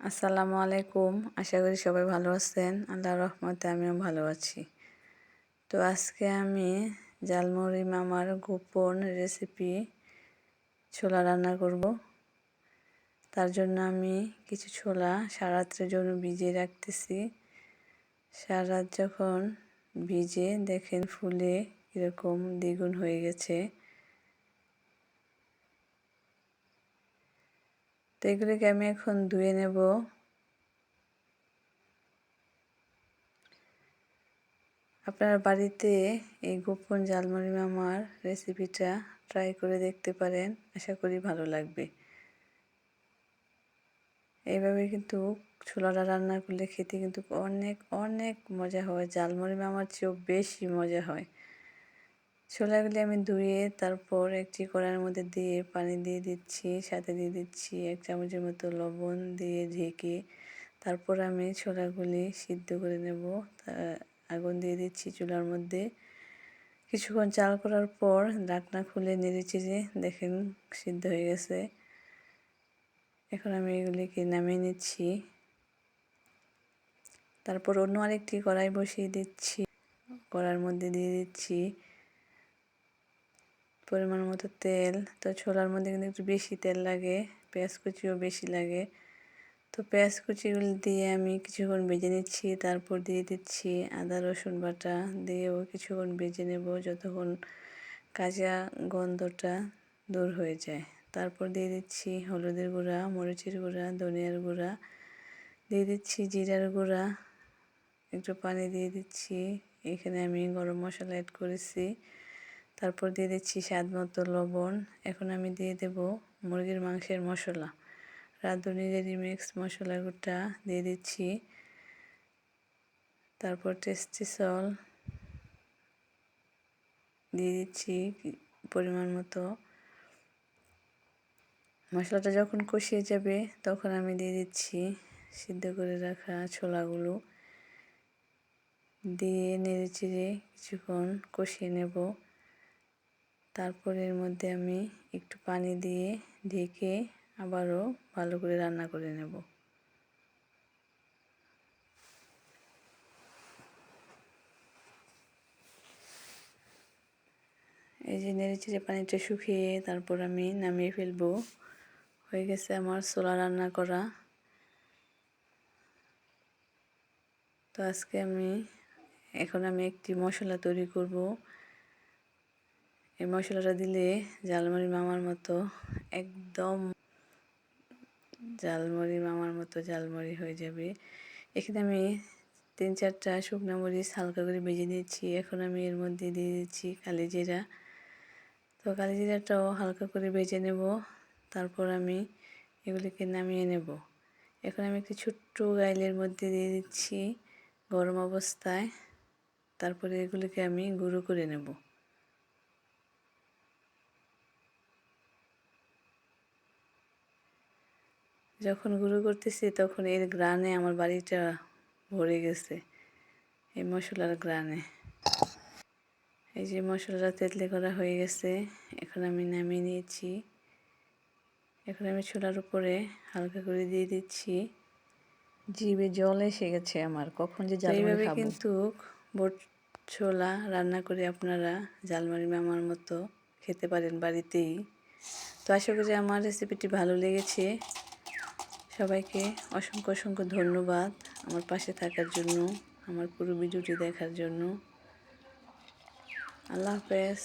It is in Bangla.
আসসালামু আলাইকুম। আশা করি সবাই ভালো আছেন। আল্লাহ রহমতে আমিও ভালো আছি। তো আজকে আমি জালমুড়ি মামার গোপন রেসিপি ছোলা রান্না করব। তার জন্য আমি কিছু ছোলা সারাত্রের জন্য ভিজিয়ে রাখতেছি। সারা যখন ভিজে দেখেন ফুলে এরকম দ্বিগুণ হয়ে গেছে। তো এগুলিকে আমি এখন ধুয়ে নেব। আপনার বাড়িতে এই গোপন জালমুড়ি মামার রেসিপিটা ট্রাই করে দেখতে পারেন, আশা করি ভালো লাগবে। এইভাবে কিন্তু ছোলাটা রান্না করলে খেতে কিন্তু অনেক অনেক মজা হয়। জালমুড়ি মামার চেয়েও বেশি মজা হয়। ছোলাগুলি আমি ধুয়ে তারপর একটি কড়াইয়ের মধ্যে দিয়ে পানি দিয়ে দিচ্ছি, সাথে দিয়ে দিচ্ছি এক চামচের মতো লবণ দিয়ে ঢেকে তারপর আমি ছোলাগুলি সিদ্ধ করে নেব। আগুন দিয়ে দিচ্ছি চুলার মধ্যে। কিছুক্ষণ চাল করার পর ডাকনা খুলে নেড়ে চেড়ে দেখেন সিদ্ধ হয়ে গেছে। এখন আমি এগুলিকে নামিয়ে নিচ্ছি। তারপর অন্য আরেকটি কড়াই বসিয়ে দিচ্ছি। কড়ার মধ্যে দিয়ে দিচ্ছি পরিমাণ মতো তেল। তো ছোলার মধ্যে কিন্তু একটু বেশি তেল লাগে, পেঁয়াজ কুচিও বেশি লাগে। তো পেঁয়াজ কুচিগুলো দিয়ে আমি কিছুক্ষণ ভেজে নিচ্ছি, তারপর দিয়ে দিচ্ছি আদা, রসুন বাটা, দিয়েও কিছুক্ষণ ভেজে নেব যতক্ষণ কাঁচা গন্ধটা দূর হয়ে যায়। তারপর দিয়ে দিচ্ছি হলুদের গুঁড়া, মরিচের গুঁড়া, ধনিয়ার গুঁড়া, দিয়ে দিচ্ছি জিরার গুঁড়া, একটু পানি দিয়ে দিচ্ছি। এখানে আমি গরম মশলা অ্যাড করেছি। তারপর দিয়ে দিচ্ছি স্বাদ মতো লবণ। এখন আমি দিয়ে দেব মুরগির মাংসের মশলা। রাঁধুনি রেডিমিক্স মশলাগুটা দিয়ে দিচ্ছি। তারপর টেস্টি সল দিয়ে দিচ্ছি পরিমাণ মতো। মশলাটা যখন কষিয়ে যাবে, তখন আমি দিয়ে দিচ্ছি সিদ্ধ করে রাখা ছোলাগুলো। দিয়ে নেড়ে চেড়ে কিছুক্ষণ কষিয়ে নেব। তারপর এর মধ্যে আমি একটু পানি দিয়ে ঢেকে আবারও ভালো করে রান্না করে নেব। এই যে নেড়ে চেড়ে পানিটা শুকিয়ে তারপর আমি নামিয়ে ফেলব। হয়ে গেছে আমার ছোলা রান্না করা। তো আজকে আমি, এখন আমি একটি মশলা তৈরি করব। এই মশলাটা দিলে জালমুড়ি মামার মতো একদম জালমুড়ি মামার মতো জালমুড়ি হয়ে যাবে। এখানে আমি তিন চারটা শুকনো মরিচ হালকা করে ভেজে নিচ্ছি এখন আমি এর মধ্যে দিয়ে দিচ্ছি কালি জিরা। তো কালি জিরাটাও হালকা করে ভেজে নেব। তারপর আমি এগুলিকে নামিয়ে নেব। এখন আমি একটি ছোট্ট গাইলের মধ্যে দিয়ে দিচ্ছি গরম অবস্থায়। তারপরে এগুলিকে আমি গুঁড়ো করে নেব। যখন গুঁড়ো করতেছি তখন এর গ্রানে আমার বাড়িটা ভরে গেছে এই মশলার গ্রানে এই যে মশলাটা তেতলে করা হয়ে গেছে এখন আমি নামিয়ে নিয়েছি। এখন আমি ছোলার উপরে হালকা করে দিয়ে দিচ্ছি। জিভে জল এসে গেছে আমার কখন যে এইভাবে কিন্তু বোট ছোলা রান্না করে আপনারা জালমারি মামার মতো খেতে পারেন বাড়িতেই। তো আশা করি আমার রেসিপিটি ভালো লেগেছে। সবাইকে অসংখ্য অসংখ্য ধন্যবাদ আমার পাশে থাকার জন্য, আমার পুরো ভিডিওটি দেখার জন্য। আল্লাহ হাফেজ।